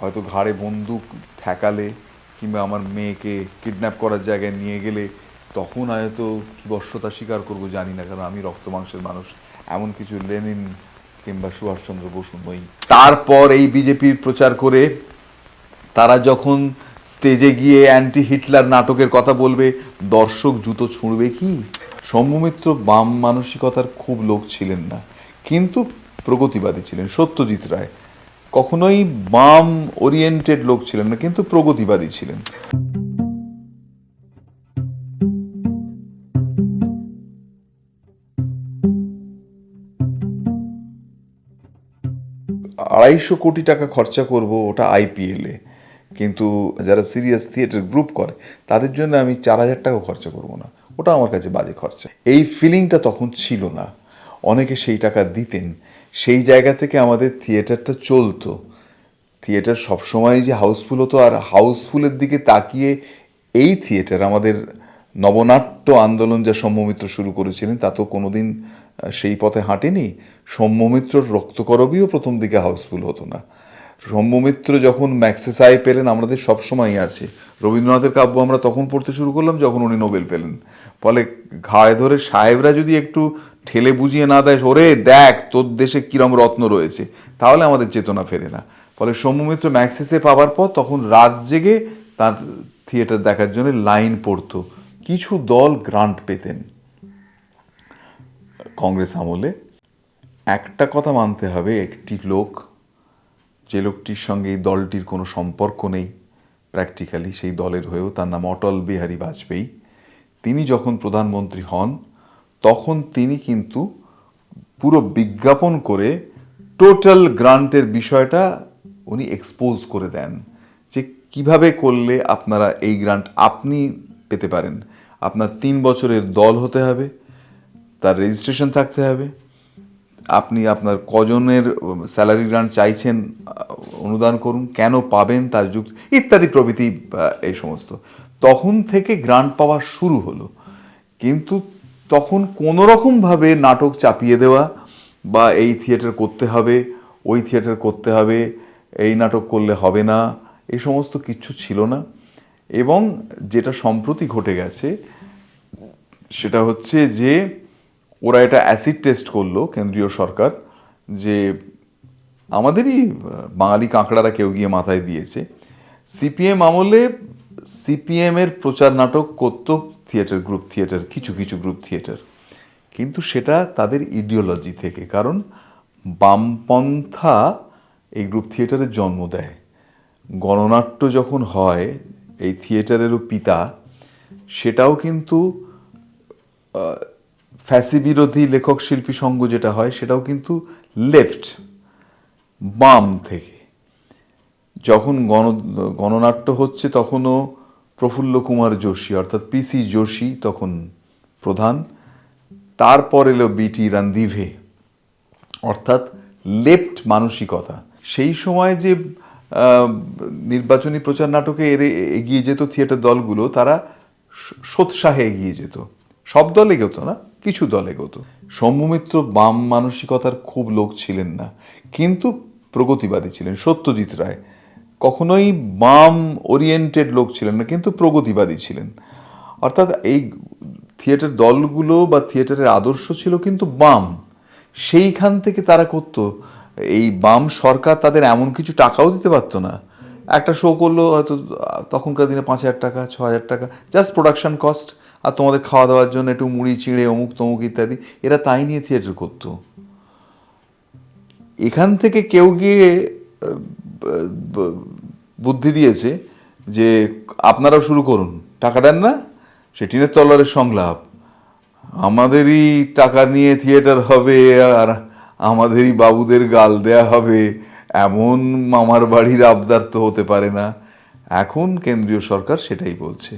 হয়তো ঘাড়ে বন্দুক ঠেকালে কিংবা আমার মেয়েকে কিডন্যাপ করার জায়গায় নিয়ে গেলে তখন হয়তো কি বর্ষতা স্বীকার করব, জানি না, কারণ আমি রক্ত মাংসের মানুষ। এমন কিছু লেনিন কিংবা সুভাষচন্দ্র বসু নই। তারপর এই বিজেপির প্রচার করে তারা যখন স্টেজে গিয়ে অ্যান্টি হিটলার নাটকের কথা বলবে, দর্শক জুতো ছুঁড়বে কি? সৌম্যমিত্র বাম মানসিকতার খুব লোক ছিলেন না, কিন্তু প্রগতিবাদী ছিলেন। সত্যজিৎ রায় কখনোই বাম ওরিয়েন্টেড লোক ছিলেন না, কিন্তু প্রগতিবাদী ছিলেন। আড়াইশো কোটি টাকা খরচা করব ওটা আইপিএলে কিন্তু যারা সিরিয়াস থিয়েটার গ্রুপ করে, তাদের জন্য আমি চার হাজার টাকা খরচা করব না। ওটা আমার কাছে বাজে খরচা। এই ফিলিংটা তখন ছিল না। অনেকে সেই টাকা দিতেন। সেই জায়গা থেকে আমাদের থিয়েটারটা চলতো। থিয়েটার সবসময় যে হাউসফুল হতো আর হাউসফুলের দিকে তাকিয়ে এই থিয়েটার, আমাদের নবনাট্য আন্দোলন যা সৌম্যমিত্র শুরু করেছিলেন, তা তো কোনোদিন সেই পথে হাঁটেনি। সৌম্যমিত্রর রক্তকরবীও প্রথম দিকে হাউসফুল হতো না। সৌম্যমিত্র যখন ম্যাক্সেসাই পেলেন, আমাদের সবসময়ই আছে। রবীন্দ্রনাথের কাব্য আমরা তখন পড়তে শুরু করলাম, যখন উনি নোবেল পেলেন। ফলে ঘাড়ে ধরে সাহেবরা যদি একটু ঠেলে বুঝিয়ে না দেয়, ওরে দেখ, তোর দেশে কিরম রত্ন রয়েছে। তাহলে আমাদের চেতনা ফেরে না। ফলে সৌম্যমিত্র ম্যাক্সেসে পাওয়ার পর তখন রাত জেগে তার থিয়েটার দেখার জন্য লাইন পড়তো। কিছু দল গ্রান্ট পেতেন। কংগ্রেস আমলে একটা কথা মানতে হবে, একটি লোক, যে লোকটির সঙ্গে এই দলটির কোনো সম্পর্ক নেই প্র্যাকটিক্যালি সেই দলের হয়েও, তার নাম অটল বিহারী বাজপেয়ী। তিনি যখন প্রধানমন্ত্রী হন তখন তিনি কিন্তু পুরো বিজ্ঞাপন করে টোটাল গ্রান্টের বিষয়টা উনি এক্সপোজ করে দেন যে কীভাবে করলে আপনারা এই গ্রান্ট আপনি পেতে পারেন। আপনার তিন বছরের দল হতে হবে, তার রেজিস্ট্রেশন থাকতে হবে, আপনি আপনার কজনের স্যালারি গ্রান্ট চাইছেন অনুদান করুন, কেন পাবেন, তার যুক্তি ইত্যাদি প্রভৃতি এই সমস্ত। তখন থেকে গ্রান্ট পাওয়া শুরু হলো। কিন্তু তখন কোনো রকমভাবে নাটক চাপিয়ে দেওয়া বা এই থিয়েটার করতে হবে, ওই থিয়েটার করতে হবে, এই নাটক করলে হবে না এই সমস্ত কিচ্ছু ছিল না। এবং যেটা সম্প্রতি ঘটে গেছে, সেটা হচ্ছে যে ওরা এটা অ্যাসিড টেস্ট করল কেন্দ্রীয় সরকার, যে আমাদেরই বাঙালি কাঁকড়ারা কেউ গিয়ে মাথায় দিয়েছে। সিপিএম আমলে সিপিএমের প্রচার নাটক করতো থিয়েটার গ্রুপ থিয়েটার কিছু কিছু গ্রুপ থিয়েটার কিন্তু সেটা তাদের ইডিওলজি থেকে, কারণ বামপন্থা এই গ্রুপ থিয়েটারের জন্ম দেয়। গণনাট্য যখন হয়, এই থিয়েটারেরও পিতা, সেটাও কিন্তু ফ্যাসি বিরোধী লেখক শিল্পী সঙ্গ যেটা হয়, সেটাও কিন্তু লেফট বাম থেকে। যখন গণ, গণনাট্য হচ্ছে তখনও প্রফুল্ল কুমার যোশী, অর্থাৎ পিসি যোশী তখন প্রধান। তারপর এলো বিটি রান্দিভে অর্থাৎ লেফট মানসিকতা। সেই সময় যে নির্বাচনী প্রচার নাটকে এরে, এগিয়ে যেত থিয়েটার দলগুলো, তারা সোৎসাহে এগিয়ে যেত। সব দল এগোতো না, কিছু দল এগোতো। সৌম্যমিত্র বাম মানসিকতার খুব লোক ছিলেন না, কিন্তু প্রগতিবাদী ছিলেন। সত্যজিৎ রায় কখনোই বাম ওরিয়েন্টেড লোক ছিলেন না, কিন্তু প্রগতিবাদী ছিলেন। অর্থাৎ এই থিয়েটার দলগুলো বা থিয়েটারের আদর্শ ছিল কিন্তু বাম। সেইখান থেকে তারা করতো, এই বাম সরকার তাদের এমন কিছু টাকাও দিতে পারতো না। একটা শো করল হয়তো, তখনকার দিনে পাঁচ হাজার টাকা, ছ হাজার টাকা জাস্ট প্রোডাকশন কস্ট আর তোমাদের খাওয়া দাওয়ার জন্য একটু মুড়ি, চিড়ে, অমুক তমুক ইত্যাদি, এরা তাই নিয়ে থিয়েটার করতো। এখান থেকে কেউ গিয়ে বুদ্ধি দিয়েছে যে আপনারাও শুরু করুন। টাকা দেন না, সে টিনের তলারের সংলাপ। আমাদেরই টাকা নিয়ে থিয়েটার হবে আর আমাদেরই বাবুদের গাল দেয়া হবে, এমন মামার বাড়ির আবদার তো হতে পারে না। এখন কেন্দ্রীয় সরকার সেটাই বলছে।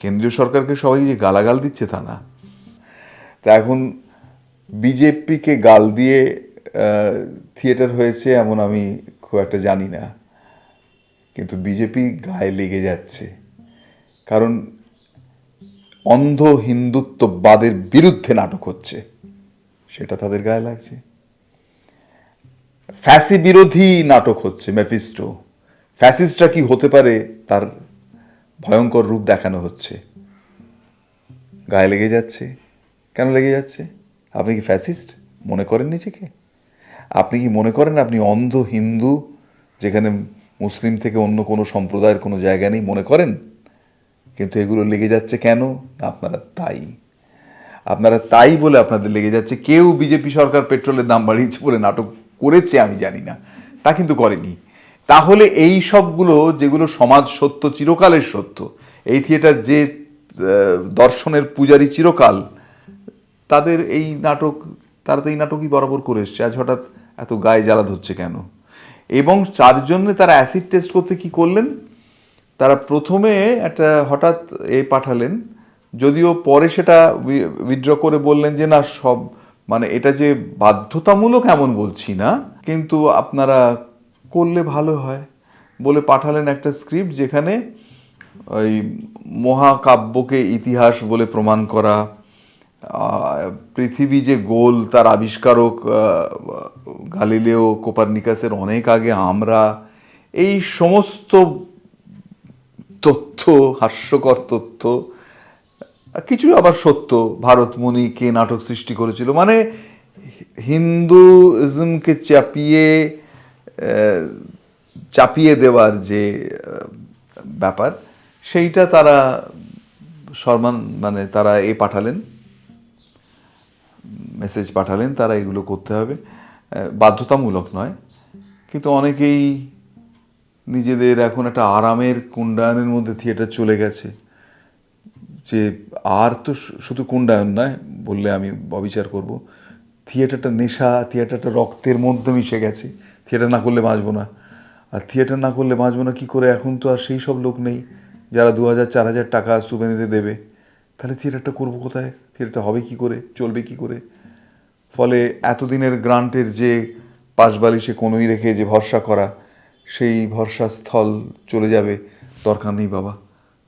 কেন্দ্রীয় সরকারকে সবাই যে গালাগাল দিচ্ছে তা না। তা এখন বিজেপিকে গাল দিয়ে থিয়েটার হয়েছে এমন আমি খুব একটা জানি না। কিন্তু বিজেপি গায়ে লেগে যাচ্ছে। কারণ অন্ধ হিন্দুত্ববাদের বিরুদ্ধে নাটক হচ্ছে। সেটা তাদের গায়ে লাগছে। ফ্যাসি বিরোধী নাটক হচ্ছে মেফিস্টো ফ্যাসিস্টরা কি হতে পারে তার ভয়ঙ্কর রূপ দেখানো হচ্ছে। গায়ে লেগে যাচ্ছে। কেন লেগে যাচ্ছে? আপনি কি ফ্যাসিস্ট? মনে করেন নিজেকে। আপনি কি মনে করেন আপনি অন্ধ হিন্দু, যেখানে মুসলিম থেকে অন্য কোনো সম্প্রদায়ের কোনো জায়গা নেই? মনে করেন? কিন্তু এগুলো লেগে যাচ্ছে কেন? আপনারা তাই। আপনারা তাই বলে আপনাদের লেগে যাচ্ছে। কেউ বিজেপি সরকার পেট্রোলের দাম বাড়িয়েছে বলে নাটক করেছে, আমি জানি না। তা কিন্তু করেনি। তাহলে এই সবগুলো যেগুলো সমাজ সত্য, চিরকালের সত্য, এই থিয়েটার যে দর্শনের পূজারী চিরকাল, তাদের এই নাটক, তারা তো এই নাটকই বরাবর করে এসছে। আজ হঠাৎ এত গায়ে জ্বালা ধরছে কেন? এবং তার জন্য তারা অ্যাসিড টেস্ট করতে কি করলেন? তারা প্রথমে একটা হঠাৎ এ পাঠালেন, যদিও পরে সেটা উইথড্র করে বললেন যে, না, সব মানে এটা যে বাধ্যতামূলক এমন বলছি না, কিন্তু আপনারা করলে ভালো হয়। বলে পাঠালেন একটা স্ক্রিপ্ট যেখানে ওই মহাকাব্যকে ইতিহাস বলে প্রমাণ করা পৃথিবী যে গোল তার আবিষ্কারক গালিলেও কোপারনিকাসের অনেক আগে আমরা, এই সমস্ত তথ্য, হাস্যকর তথ্য, কিছু আবার সত্য, ভারতমণি কে নাটক সৃষ্টি করেছিল। মানে হিন্দুইজমকে চাপিয়ে চাপিয়ে দেওয়ার যে ব্যাপার, সেইটা তারা সম্মান মানে তারা এ পাঠালেন। মেসেজ পাঠালেন, তারা এগুলো করতে হবে। বাধ্যতামূলক নয়। কিন্তু অনেকেই নিজেদের এখন একটা আরামের কুণ্ডায়নের মধ্যে থিয়েটার চলে গেছে। যে আর তো শুধু কুণ্ডায়ন নয়, বললে আমি অবিচার করব। থিয়েটারটা নেশা, থিয়েটারটা রক্তের মধ্যে মিশে গেছে। থিয়েটার না করলে বাঁচবো না। আর থিয়েটার না করলে বাঁচবো না, কী করে? এখন তো আর সেই সব লোক নেই যারা দু হাজার চার হাজার টাকা সুবেনিরে দেবে। তাহলে থিয়েটারটা করব কোথায়? থিয়েটারটা হবে কি করে? চলবে কি করে? ফলে এতদিনের গ্রান্টের যে পাশবালিশে কোনোই রেখে যে ভরসা করা, সেই ভরসা স্থল চলে যাবে। দরকার নেই বাবা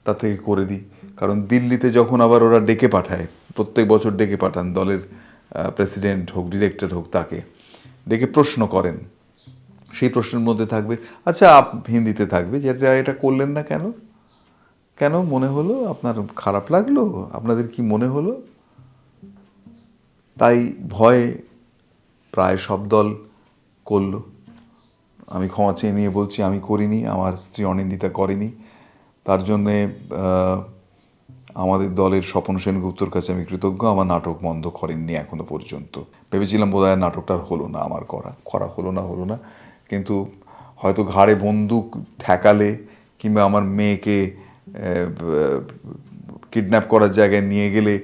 তা থেকে করে দিই। কারণ দিল্লিতে যখন আবার ওরা ডেকে পাঠায়, প্রত্যেক বছর ডেকে পাঠান, দলের প্রেসিডেন্ট হোক, ডিরেক্টর হোক তাকে, ডেকে প্রশ্ন করেন। সেই প্রশ্নের মধ্যে থাকবে আচ্ছা আপ হিন্দিতে থাকবে যে এটা এটা করলেন না কেন? কেন? মনে হলো আপনার খারাপ লাগল? আপনাদের কি মনে হলো? তাই ভয়ে প্রায় সব দল করল। আমি ক্ষমা চেয়ে নিয়ে বলছি, আমি করিনি, আমার স্ত্রী অনিন্দিতা করেনি। তার জন্যে আমাদের দলের স্বপন সেনগুপ্তর কাছে আমি কৃতজ্ঞ, আমার নাটক বন্ধ করেননি এখনও পর্যন্ত। ভেবেছিলাম বোধ হয় নাটকটা হলো না, আমার করা করা হলো না হলো না। কিন্তু হয়তো ঘাড়ে বন্দুক ঠেকালে কিংবা আমার মেয়েকে কিডন্যাপ করার জায়গায় নিয়ে গেলে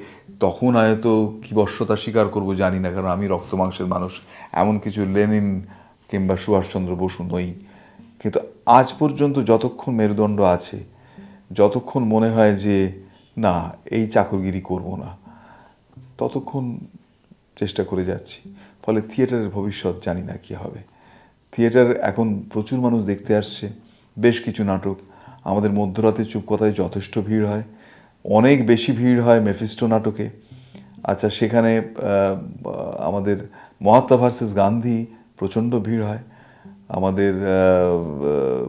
তখন হয়তো কী বর্ষতা স্বীকার করব, জানি না, কারণ আমি রক্ত মাংসের মানুষ। এমন কিছু লেনিন কিংবা সুভাষচন্দ্র বসু নই। কিন্তু আজ পর্যন্ত যতক্ষণ মেরুদণ্ড আছে, যতক্ষণ মনে হয় যে, না, এই চাকরগিরি করব না, ততক্ষণ চেষ্টা করে যাচ্ছি। ফলে থিয়েটারের ভবিষ্যৎ জানি না কী হবে। থিয়েটার এখন প্রচুর মানুষ দেখতে আসছে, বেশ কিছু নাটক। আমাদের মধ্যরাতে চুপ কথায় যথেষ্ট ভিড় হয়। অনেক বেশি ভিড় হয় মেফিস্টো নাটকে। আচ্ছা সেখানে আমাদের মহাত্মা ভার্সেস গান্ধী প্রচণ্ড ভিড় হয়। আমাদের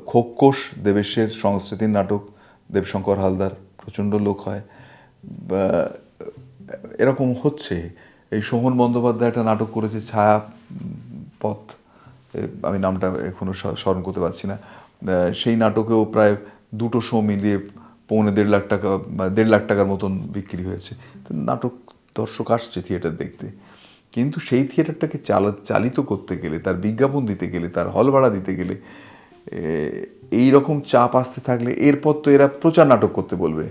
খোকোষ দেবেশের সংস্কৃতির নাটক, দেবশঙ্কর হালদার প্রচণ্ড লোক হয়। এরকম হচ্ছে। এই সোহন বন্দ্যোপাধ্যায় একটা নাটক করেছে ছায়া পথ আমি নামটা এখনও স- স্মরণ করতে পারছি না। সেই নাটকেও প্রায় দুটো শো মিলিয়ে পৌনে দেড় লাখ টাকা বা দেড় লাখ টাকার মতন বিক্রি হয়েছে। নাটক দর্শক আসছে থিয়েটার দেখতে। কিন্তু সেই থিয়েটারটাকে চালা, চালিত করতে গেলে, তার বিজ্ঞাপন দিতে গেলে, তার হল ভাড়া দিতে গেলে এই রকম চাপ আসতে থাকলে এরপর তো এরা প্রচার নাটক করতে বলবে।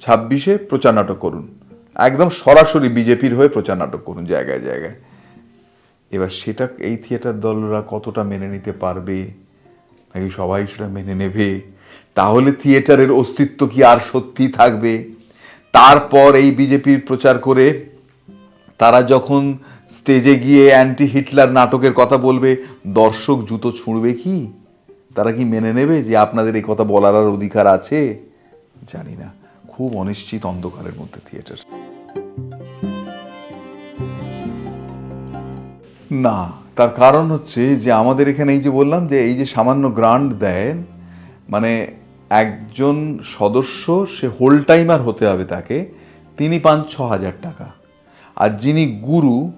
ছাব্বিশে প্রচার নাটক করুন। একদম সরাসরি বিজেপির হয়ে প্রচার নাটক করুন জায়গায় জায়গায়। এবার সেটা, এই থিয়েটার দলরা কতটা মেনে নিতে পারবে? নাকি সবাই সেটা মেনে নেবে? তাহলে থিয়েটারের অস্তিত্ব কি আর সত্যি থাকবে? তারপর এই বিজেপির প্রচার করে তারা যখন স্টেজে গিয়ে অ্যান্টি হিটলার নাটকের কথা বলবে, দর্শক জুতো ছুঁড়বে কি? তারা কি মেনে নেবে যে আপনাদের এই কথা বলার আর অধিকার আছে? জানি না। খুব অনিশ্চিত অন্ধকারের মধ্যে থিয়েটার। না, তার কারণ হচ্ছে যে আমাদের এখানে এই যে বললাম যে এই যে সামান্য গ্রান্ট দেন মানে একজন সদস্য, সে হোল টাইমার হতে হবে তাকে, তিনি পান ছ হাজার টাকা। আর যিনি গুরু,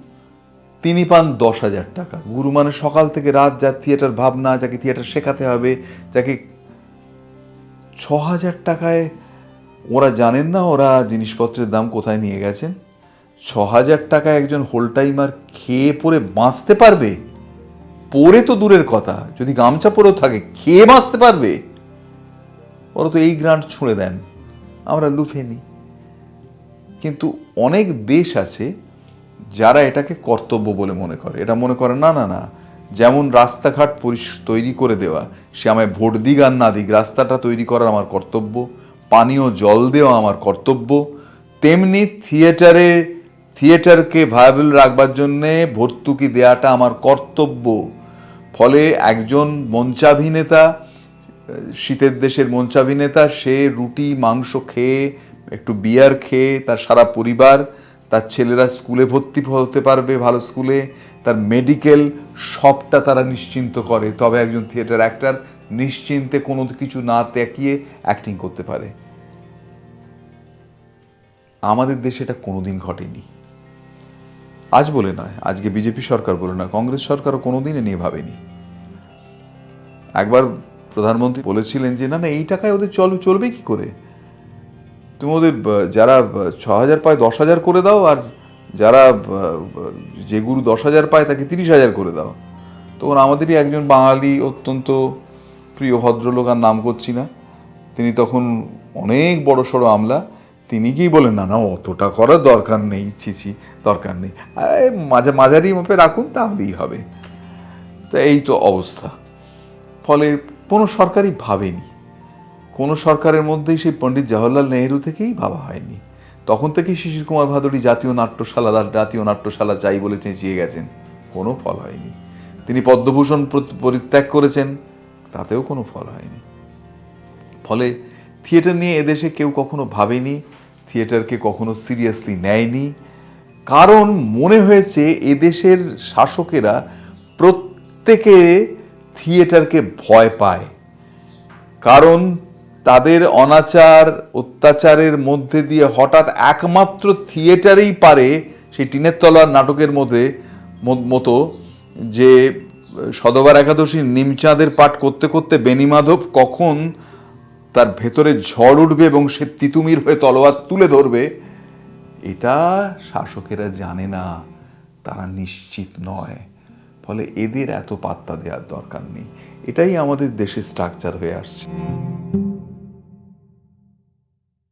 তিনি পান দশ হাজার টাকা। গুরু মানে সকাল থেকে রাত যার থিয়েটার ভাবনা, যাকে থিয়েটার শেখাতে হবে, যাকে ছ হাজার টাকায়, ওরা জানেন না ওরা জিনিসপত্রের দাম কোথায় নিয়ে গেছেন। ছ হাজার টাকায় একজন হোল টাইমার খেয়ে পরে বাঁচতে পারবে? পরে তো দূরের কথা। যদি গামছা পরেও থাকে, খেয়ে বাঁচতে পারবে? ওরা তো এই গ্রান্ট ছুঁড়ে দেন। আমরা লুফে নিই। কিন্তু অনেক দেশ আছে যারা এটাকে কর্তব্য বলে মনে করে। এটা মনে করে, না না না, যেমন রাস্তাঘাট তৈরি করে দেওয়া, সে আমায় ভোট দিক আর না দিক, রাস্তাটা তৈরি করার আমার কর্তব্য, পানীয় জল দেওয়া আমার কর্তব্য, তেমনি থিয়েটারে, থিয়েটারকে ভায়াবল রাখবার জন্যে ভর্তুকি দেওয়াটা আমার কর্তব্য। ফলে একজন মঞ্চাভিনেতা শীতের দেশের মঞ্চাভিনেতা, সে রুটি, মাংস খেয়ে, একটু বিয়ার খেয়ে, তার সারা পরিবার, তার ছেলেরা স্কুলে ভর্তি হতে পারবে ভালো স্কুলে, তার মেডিকেল সবটা তারা নিশ্চিন্ত করে। তবে একজন থিয়েটার অ্যাক্টার নিশ্চিন্তে কোনো কিছু না ত্যাকিয়ে অ্যাক্টিং করতে পারে। আমাদের দেশে এটা কোনোদিন ঘটেনি। আজ বলে নয়, আজকে বিজেপি সরকার বলে না কংগ্রেস সরকারও কোনোদিন নিয়ে ভাবেনি। একবার প্রধানমন্ত্রী বলেছিলেন যে, না না, এই টাকায় ওদের চল, চলবে কি করে? তুমি ওদের যারা ছ হাজার পায় দশ হাজার করে দাও, আর যারা যে গুরু দশ হাজার পায় তাকে তিরিশ হাজার করে দাও। তখন আমাদেরই একজন বাঙালি অত্যন্ত প্রিয় ভদ্রলোক আর নাম করছি না। তিনি তখন অনেক বড় সড়ো আমলা। তিনি কি বলেন, না না, অতটা করার দরকার নেই ছিছি দরকার নেই। মাঝা, মাঝারি মাপে রাখুন, তাহলেই হবে। তা এই তো অবস্থা। ফলে কোনো সরকারই ভাবেনি। কোনো সরকারের মধ্যেই সেই পণ্ডিত জওহরলাল নেহেরু থেকেই ভাবা হয়নি। তখন থেকেই শিশির কুমার ভাদুরী জাতীয় নাট্যশালা জাতীয় নাট্যশালা চাই বলে চেঁচিয়ে গেছেন। কোনো ফল হয়নি। তিনি পদ্মভূষণ পরিত্যাগ করেছেন, তাতেও কোনো ফল হয়নি। ফলে থিয়েটার নিয়ে এদেশে কেউ কখনো ভাবেনি, থিয়েটারকে কখনো সিরিয়াসলি নেয়নি। কারণ মনে হয়েছে এদেশের শাসকেরা প্রত্যেকে থিয়েটারকে ভয় পায়। কারণ তাদের অনাচার, অত্যাচারের মধ্যে দিয়ে হঠাৎ একমাত্র থিয়েটারেই পারে সেই টিনের তলার নাটকের মধ্যে মতো যে সদবার একাদশীর নিমচাঁদের পাঠ করতে করতে বেনিমাধব কখন তার ভেতরে ঝড় উঠবে এবং সে তিতুমির হয়ে তলোয়ার তুলে ধরবে, এটা শাসকেরা জানে না, তারা নিশ্চিত নয়। ফলে এদের এত পাত্তা দেওয়ার দরকার নেই। এটাই আমাদের দেশের স্ট্রাকচার হয়ে আসছে।